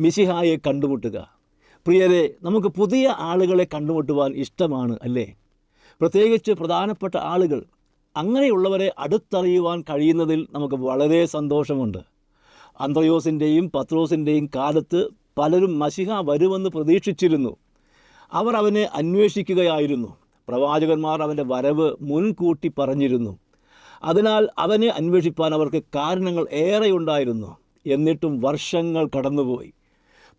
മിശിഹായെ കണ്ടുമുട്ടുക. പ്രിയരെ നമുക്ക് പുതിയ ആളുകളെ കണ്ടുമുട്ടുവാൻ ഇഷ്ടമാണ് അല്ലേ? പ്രത്യേകിച്ച് പ്രധാനപ്പെട്ട ആളുകൾ അങ്ങനെയുള്ളവരെ അടുത്തറിയുവാൻ കഴിയുന്നതിൽ നമുക്ക് വളരെ സന്തോഷമുണ്ട്. അന്ത്രയോസിന്റെയും പത്രോസിന്റെയും കാലത്ത് പലരും മഷിഹ വരുമെന്ന് പ്രതീക്ഷിച്ചിരുന്നു. അവർ അവനെ അന്വേഷിക്കുകയായിരുന്നു. പ്രവാചകന്മാർ അവന്റെ വരവ് മുൻകൂട്ടി പറഞ്ഞിരുന്നു. അതിനാൽ അവനെ അന്വേഷിപ്പാൻ അവർക്ക് കാരണങ്ങൾ ഏറെ ഉണ്ടായിരുന്നു എന്നിട്ടും വർഷങ്ങൾ കടന്നുപോയി.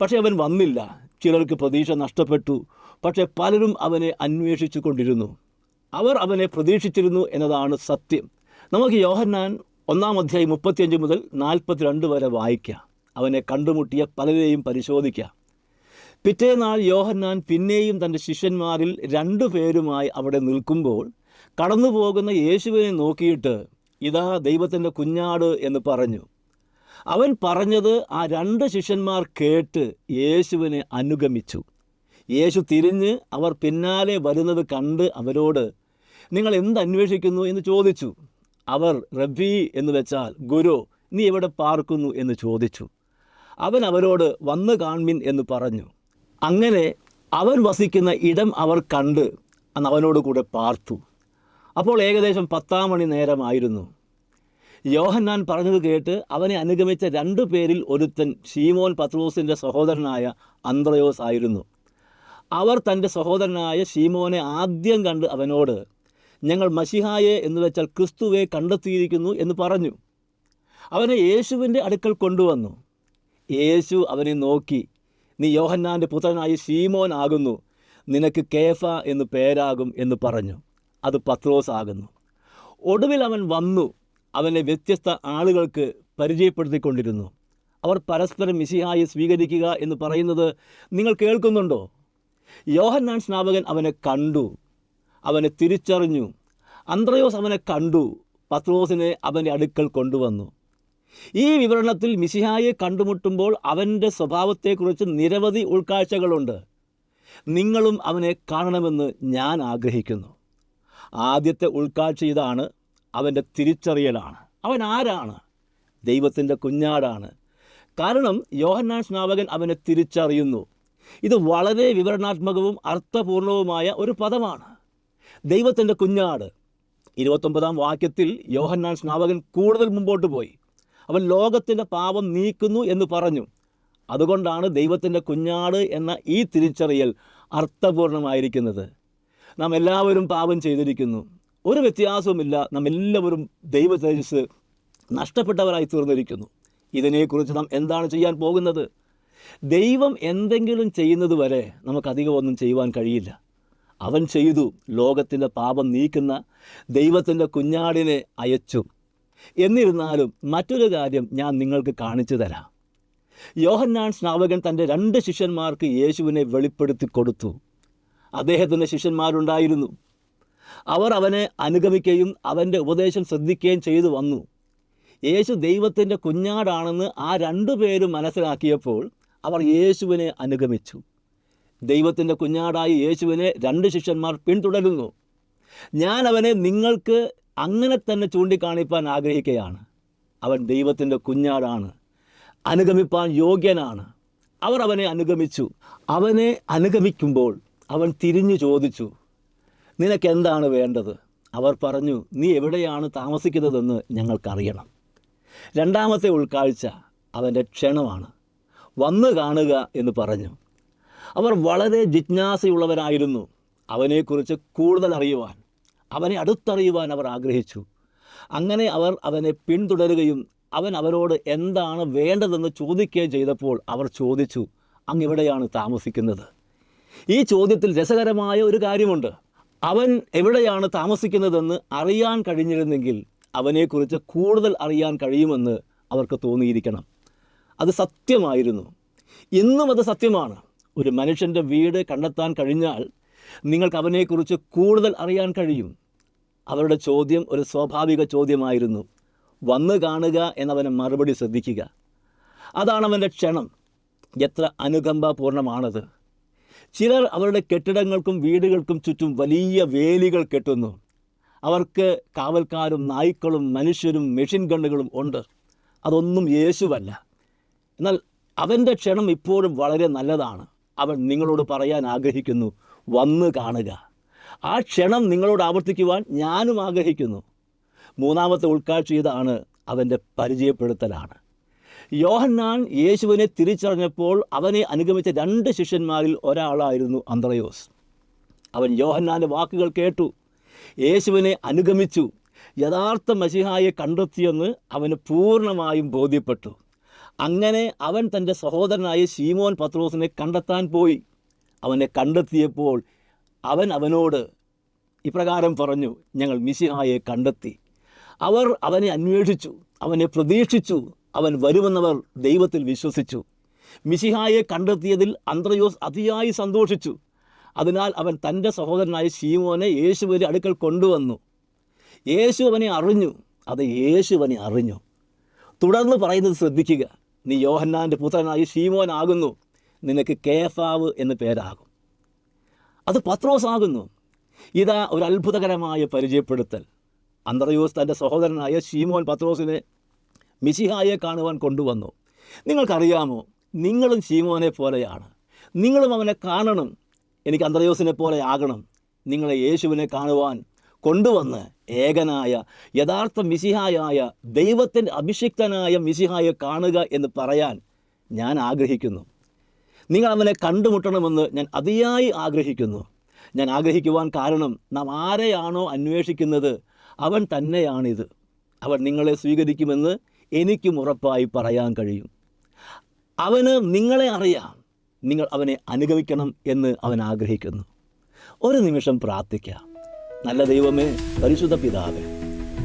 പക്ഷേ അവൻ വന്നില്ല. ചിലർക്ക് പ്രതീക്ഷ നഷ്ടപ്പെട്ടു. പക്ഷേ പലരും അവനെ അന്വേഷിച്ചു കൊണ്ടിരുന്നു അവർ അവനെ പ്രതീക്ഷിച്ചിരുന്നു എന്നതാണ് സത്യം. നമുക്ക് യോഹന്നാൻ ഒന്നാം അധ്യായം മുപ്പത്തിയഞ്ച് മുതൽ നാൽപ്പത്തിരണ്ട് വരെ വായിക്കാം. അവനെ കണ്ടുമുട്ടിയ പലരെയും പരിശോധിക്കാം. പിറ്റേനാൾ യോഹന്നാൻ പിന്നെയും തന്റെ ശിഷ്യന്മാരിൽ രണ്ടു പേരുമായി അവിടെ നിൽക്കുമ്പോൾ കടന്നു പോകുന്ന യേശുവിനെ നോക്കിയിട്ട് ഇതാ ദൈവത്തിന്റെ കുഞ്ഞാട് എന്ന് പറഞ്ഞു. അവൻ പറഞ്ഞത് ആ രണ്ട് ശിഷ്യന്മാർ കേട്ട് യേശുവിനെ അനുഗമിച്ചു. യേശു തിരിഞ്ഞ് അവർ പിന്നാലെ വരുന്നത് കണ്ട് അവരോട് നിങ്ങൾ എന്ത് അന്വേഷിക്കുന്നു? എന്ന് ചോദിച്ചു. അവർ റബി എന്ന് വെച്ചാൽ ഗുരു നീ എവിടെ പാർക്കുന്നു? എന്ന് ചോദിച്ചു. അവൻ അവരോട് വന്ന് കാൺമിൻ എന്ന് പറഞ്ഞു. അങ്ങനെ അവൻ വസിക്കുന്ന ഇടം അവർ കണ്ട് അന്ന് അവനോട് കൂടെ പാർത്തു. അപ്പോൾ ഏകദേശം പത്താം മണി നേരമായിരുന്നു. യോഹന്നാൻ പറഞ്ഞത് കേട്ട് അവനെ അനുഗമിച്ച രണ്ടു പേരിൽ ഒരുത്തൻ ഷീമോൻ പത്രോസിന്റെ സഹോദരനായ അന്ത്രയോസ് ആയിരുന്നു. അവർ തന്റെ സഹോദരനായ ഷീമോനെ ആദ്യം കണ്ട് അവനോട് ഞങ്ങൾ മഷിഹായെ എന്ന് വെച്ചാൽ ക്രിസ്തുവെ കണ്ടെത്തിയിരിക്കുന്നു എന്ന് പറഞ്ഞു. അവനെ യേശുവിന്റെ അടുക്കൽ കൊണ്ടുവന്നു. യേശു അവനെ നോക്കി നീ യോഹന്നാന്റെ പുത്രനായ ഷീമോൻ ആകുന്നു നിനക്ക് കേഫ എന്ന് പേരാകും എന്ന് പറഞ്ഞു. അത് പത്രോസ് ആകുന്നു. ഒടുവിൽ അവൻ വന്നു. അവനെ വ്യത്യസ്ത ആളുകൾക്ക് പരിചയപ്പെടുത്തിക്കൊണ്ടിരുന്നു. അവർ പരസ്പരം മിശിഹായി സ്വീകരിക്കുക എന്ന് പറയുന്നത് നിങ്ങൾ കേൾക്കുന്നുണ്ടോ? യോഹന്നാൻ സ്നാപകൻ അവനെ കണ്ടു അവനെ തിരിച്ചറിഞ്ഞു. അന്ത്രയോസ് അവനെ കണ്ടു പത്രോസിനെ അവന്റെ അടുക്കൽ കൊണ്ടുവന്നു. ഈ വിവരണത്തിൽ മിശിഹായെ കണ്ടുമുട്ടുമ്പോൾ അവന്റെ സ്വഭാവത്തെക്കുറിച്ച് നിരവധി ഉൾക്കാഴ്ചകളുണ്ട്. നിങ്ങളും അവനെ കാണണമെന്ന് ഞാൻ ആഗ്രഹിക്കുന്നു. ആദ്യത്തെ ഉൾക്കാഴ്ച ഇതാണ് അവന്റെ തിരിച്ചറിയലാണ്. അവൻ ആരാണ്? ദൈവത്തിന്റെ കുഞ്ഞാടാണ്. കാരണം യോഹന്നാൻ സ്നാപകൻ അവനെ തിരിച്ചറിയുന്നു. ഇത് വളരെ വിവരണാത്മകവും അർത്ഥപൂർണവുമായ ഒരു പദമാണ്. ദൈവത്തിന്റെ കുഞ്ഞാട്. ഇരുപത്തൊമ്പതാം വാക്യത്തിൽ യോഹന്നാൻ സ്നാപകൻ കൂടുതൽ മുമ്പോട്ട് പോയി. അവൻ ലോകത്തിന്റെ പാപം നീക്കുന്നു എന്ന് പറഞ്ഞു. അതുകൊണ്ടാണ് ദൈവത്തിന്റെ കുഞ്ഞാട് എന്ന ഈ തിരിച്ചറിയൽ അർത്ഥപൂർണമായിരിക്കുന്നത്. നാം എല്ലാവരും പാപം ചെയ്തിരിക്കുന്നു. ഒരു വ്യത്യാസവുമില്ല. നാം എല്ലാവരും ദൈവ തേജസ് നഷ്ടപ്പെട്ടവരായി തീർന്നിരിക്കുന്നു. ഇതിനെക്കുറിച്ച് നാം എന്താണ് ചെയ്യാൻ പോകുന്നത്? ദൈവം എന്തെങ്കിലും ചെയ്യുന്നത് വരെ നമുക്കധികം ഒന്നും ചെയ്യുവാൻ കഴിയില്ല. അവൻ ചെയ്തു. ലോകത്തിന്റെ പാപം നീക്കുന്ന ദൈവത്തിന്റെ കുഞ്ഞാടിനെ അയച്ചു. എന്നിരുന്നാലും മറ്റൊരു കാര്യം ഞാൻ നിങ്ങൾക്ക് കാണിച്ചു തരാം. യോഹന്നാൻ സ്നാവകൻ തന്റെ രണ്ട് ശിഷ്യന്മാർക്ക് യേശുവിനെ വെളിപ്പെടുത്തി കൊടുത്തു. അദ്ദേഹത്തിന്റെ ശിഷ്യന്മാരുണ്ടായിരുന്നു. അവർ അവനെ അനുഗമിക്കുകയും അവന്റെ ഉപദേശം ശ്രദ്ധിക്കുകയും ചെയ്തു വന്നു. യേശു ദൈവത്തിന്റെ കുഞ്ഞാടാണെന്ന് ആ രണ്ടു പേരും മനസ്സിലാക്കിയപ്പോൾ അവർ യേശുവിനെ അനുഗമിച്ചു. ദൈവത്തിന്റെ കുഞ്ഞാടായി യേശുവിനെ രണ്ട് ശിഷ്യന്മാർ പിന്തുടരുന്നു. ഞാൻ അവനെ നിങ്ങൾക്ക് അങ്ങനെ തന്നെ ചൂണ്ടിക്കാണിപ്പാൻ ആഗ്രഹിക്കുകയാണ്. അവൻ ദൈവത്തിന്റെ കുഞ്ഞാടാണ്. അനുഗമിപ്പാൻ യോഗ്യനാണ്. അവർ അവനെ അനുഗമിച്ചു. അവനെ അനുഗമിക്കുമ്പോൾ അവൻ തിരിഞ്ഞു ചോദിച്ചു നിനക്ക് എന്താണ് വേണ്ടത്? അവർ പറഞ്ഞു നീ എവിടെയാണ് താമസിക്കുന്നതെന്ന് ഞങ്ങൾക്കറിയണം. രണ്ടാമത്തെ ഉൾക്കാഴ്ച അവന്റെ ക്ഷണമാണ്. വന്നു കാണുക എന്ന് പറഞ്ഞു. അവർ വളരെ ജിജ്ഞാസയുള്ളവരായിരുന്നു. അവനെക്കുറിച്ച് കൂടുതൽ അറിയുവാൻ അവനെ അടുത്തറിയുവാൻ അവർ ആഗ്രഹിച്ചു. അങ്ങനെ അവർ അവനെ പിന്തുടരുകയും അവൻ അവരോട് എന്താണ് വേണ്ടതെന്ന് ചോദിക്കുകയും ചെയ്തപ്പോൾ അവർ ചോദിച്ചു അങ്ങ് എവിടെയാണ് താമസിക്കുന്നത്. ഈ ചോദ്യത്തിൽ രസകരമായ ഒരു കാര്യമുണ്ട്. അവൻ എവിടെയാണ് താമസിക്കുന്നതെന്ന് അറിയാൻ കഴിഞ്ഞിരുന്നെങ്കിൽ അവനെക്കുറിച്ച് കൂടുതൽ അറിയാൻ കഴിയുമെന്ന് അവർക്ക് തോന്നിയിരിക്കണം. അത് സത്യമായിരുന്നു. ഇന്നും അത് സത്യമാണ്. ഒരു മനുഷ്യന്റെ വീട് കണ്ടെത്താൻ കഴിഞ്ഞാൽ നിങ്ങൾക്ക് അവനെക്കുറിച്ച് കൂടുതൽ അറിയാൻ കഴിയും. അവരുടെ ചോദ്യം ഒരു സ്വാഭാവിക ചോദ്യമായിരുന്നു. വന്നു കാണുക എന്നവനെ മറുപടി ശ്രദ്ധിക്കുക. അതാണ് അവന്റെ ക്ഷണം. എത്ര അനുകമ്പാപൂർണമാണത് ചിലർ അവരുടെ കെട്ടിടങ്ങൾക്കും വീടുകൾക്കും ചുറ്റും വലിയ വേലികൾ കെട്ടുന്നു. അവർക്ക് കാവൽക്കാരും നായ്ക്കളും മനുഷ്യരും മെഷീൻ ഗണ്ണുകളും ഉണ്ട്. അതൊന്നും യേശുവല്ല. എന്നാൽ അവന്റെ ക്ഷണം ഇപ്പോഴും വളരെ നല്ലതാണ്. അവൻ നിങ്ങളോട് പറയാൻ ആഗ്രഹിക്കുന്നു വന്ന് കാണുക. ആ ക്ഷണം നിങ്ങളോട് ആവർത്തിക്കുവാൻ ഞാനും ആഗ്രഹിക്കുന്നു. മൂന്നാമത്തെ ഉൾക്കാഴ്ച ഇതാണ് അവന്റെ പരിചയപ്പെടുത്തലാണ്. യോഹന്നാൻ യേശുവിനെ തിരിച്ചറിഞ്ഞപ്പോൾ അവനെ അനുഗമിച്ച രണ്ട് ശിഷ്യന്മാരിൽ ഒരാളായിരുന്നു അന്ത്രയോസ്. അവൻ യോഹന്നാന്റെ വാക്കുകൾ കേട്ടു. യേശുവിനെ അനുഗമിച്ചു. യഥാർത്ഥ മസിഹായെ കണ്ടെത്തിയെന്ന് അവന് പൂർണമായും ബോധ്യപ്പെട്ടു. അങ്ങനെ അവൻ തന്റെ സഹോദരനായ ശീമോൻ പത്രോസിനെ കണ്ടെത്താൻ പോയി. അവനെ കണ്ടെത്തിയപ്പോൾ അവൻ അവനോട് ഇപ്രകാരം പറഞ്ഞു ഞങ്ങൾ മിശിഹായെ കണ്ടെത്തി. അവർ അവനെ അന്വേഷിച്ചു അവനെ പ്രതീക്ഷിച്ചു അവൻ വരുമെന്നവർ ദൈവത്തിൽ വിശ്വസിച്ചു. മിശിഹായെ കണ്ടെത്തിയതിൽ അന്ത്രയോസ് അതിയായി സന്തോഷിച്ചു. അതിനാൽ അവൻ തന്റെ സഹോദരനായ ശീമോനെ യേശുവിന്റെ അടുക്കൽ കൊണ്ടുവന്നു. യേശു അവനെ അറിഞ്ഞു. അത് യേശു അവനെ അറിഞ്ഞു. തുടർന്ന് പറയുന്നത് ശ്രദ്ധിക്കുക. നീ യോഹന്നാന്റെ പുത്രനായി ശീമോനാകുന്നു. നിനക്ക് കേഫാവ് എന്ന പേരാകും. അത് പത്രോസ് ആകുന്നു. ഇതാ ഒരു അത്ഭുതകരമായ പരിചയപ്പെടുത്തൽ. അന്ത്രയോസ് തന്റെ സഹോദരനായ ഷീമോൻ പത്രോസിനെ മിശിഹായെ കാണുവാൻ കൊണ്ടുവന്നു. നിങ്ങൾക്കറിയാമോ നിങ്ങളും ശീമോനെ പോലെയാണ്. നിങ്ങളും അവനെ കാണണം. എനിക്ക് അന്ത്രയോസിനെ പോലെ ആകണം. നിങ്ങളെ യേശുവിനെ കാണുവാൻ കൊണ്ടുവന്ന് ഏകനായ യഥാർത്ഥ മിശിഹായായ ദൈവത്തിന്റെ അഭിഷിക്തനായ മിശിഹായെ കാണുക എന്ന് പറയാൻ ഞാൻ ആഗ്രഹിക്കുന്നു. നിങ്ങൾ അവനെ കണ്ടുമുട്ടണമെന്ന് ഞാൻ അതിയായി ആഗ്രഹിക്കുന്നു. ഞാൻ ആഗ്രഹിക്കുവാൻ കാരണം നാം ആരെയാണോ അന്വേഷിക്കുന്നത് അവൻ തന്നെയാണിത്. അവൻ നിങ്ങളെ സ്വീകരിക്കുമെന്ന് എനിക്കും ഉറപ്പായി പറയാൻ കഴിയും. അവന് നിങ്ങളെ അറിയാം. നിങ്ങൾ അവനെ അനുഗമിക്കണം എന്ന് അവൻ ആഗ്രഹിക്കുന്നു. ഒരു നിമിഷം പ്രാർത്ഥിക്കാം. നല്ല ദൈവമേ പരിശുദ്ധ പിതാവേ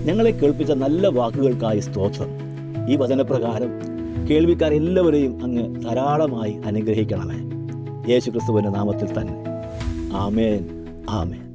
ഞങ്ങളെ കേൾപ്പിച്ച നല്ല വാക്കുകൾക്കായി സ്തോത്രം. ഈ വചനപ്രകാരം കേൾവിക്കാരെല്ലാവരെയും അങ്ങ് ധാരാളമായി അനുഗ്രഹിക്കണമേ. യേശു ക്രിസ്തുവിന്റെ നാമത്തിൽ തന്നെ. ആമേൻ. ആമേൻ.